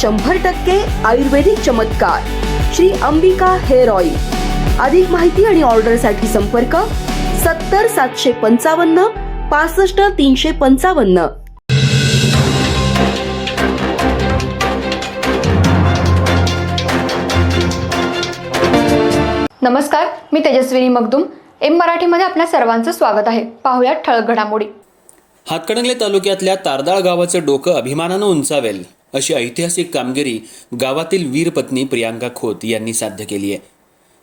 शंभर टक्के आयुर्वेदिक चमत्कार. Shri Ambika hair oil. अधिक माहिती आणि ऑर्डरसाठी संपर्क सत्तर सातशे पंचावन्न पासष्ट तीनशे पंचावन्न. नमस्कार मी तेजस्विनी मगदुम. एम मराठीमध्ये आपल्या सर्वांचं स्वागत आहे. पाहुयात ठळक घडामोडी. हातकणंगले तालुक्यातल्या तारदाळ गावाचं डोकं अभिमानानं उंचावेल. अशी ऐतिहासिक कामगिरी गावातील वीर पत्नी प्रियांका खोत यांनी साध्य केली आहे.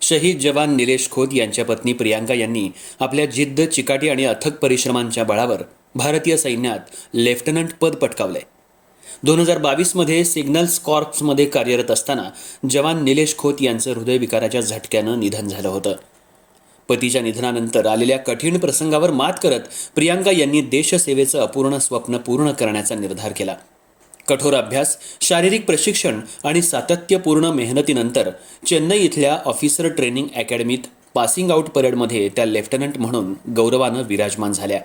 शहीद जवान निलेश खोत यांच्या पत्नी प्रियांका यांनी आपल्या जिद्द चिकाटी आणि अथक परिश्रमांच्या बळावर भारतीय सैन्यात लेफ्टनंट पद पटकावलंय. दोन हजार बावीसमध्ये सिग्नल्स कॉर्प्समध्ये कार्यरत असताना जवान निलेश खोत यांचं हृदयविकाराच्या झटक्यानं निधन झालं होतं. पतीच्या निधनानंतर आलेल्या कठीण प्रसंगावर मात करत प्रियांका यांनी देशसेवेचं अपूर्ण स्वप्न पूर्ण करण्याचा निर्धार केला. कठोर अभ्यास शारीरिक प्रशिक्षण आणि सातत्यपूर्ण मेहनतीनंतर चेन्नई इथल्या ऑफिसर ट्रेनिंग अकॅडमीत पासिंग आऊट परेडमध्ये त्या लेफ्टनंट म्हणून गौरवानं विराजमान झाल्या.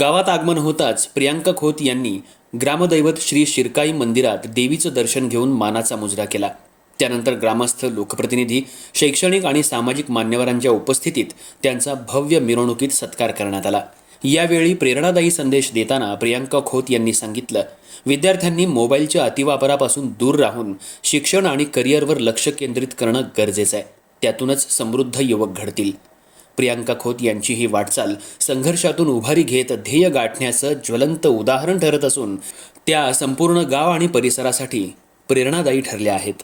गावात आगमन होताच प्रियांका खोत यांनी ग्रामदैवत श्री शिरकाई मंदिरात देवीचं दर्शन घेऊन मानाचा मुजरा केला. त्यानंतर ग्रामस्थ लोकप्रतिनिधी शैक्षणिक आणि सामाजिक मान्यवरांच्या उपस्थितीत त्यांचा भव्य मिरवणुकीत सत्कार करण्यात आला. यावेळी प्रेरणादायी संदेश देताना प्रियांका खोत यांनी सांगितलं विद्यार्थ्यांनी मोबाईलच्या अतिवापरापासून दूर राहून शिक्षण आणि करिअरवर लक्ष केंद्रित करणं गरजेचं आहे. त्यातूनच समृद्ध युवक घडतील. प्रियांका खोत यांची ही वाटचाल संघर्षातून उभारी घेत ध्येय गाठण्याचं ज्वलंत उदाहरण ठरत असून त्या संपूर्ण गाव आणि परिसरासाठी प्रेरणादायी ठरल्या आहेत.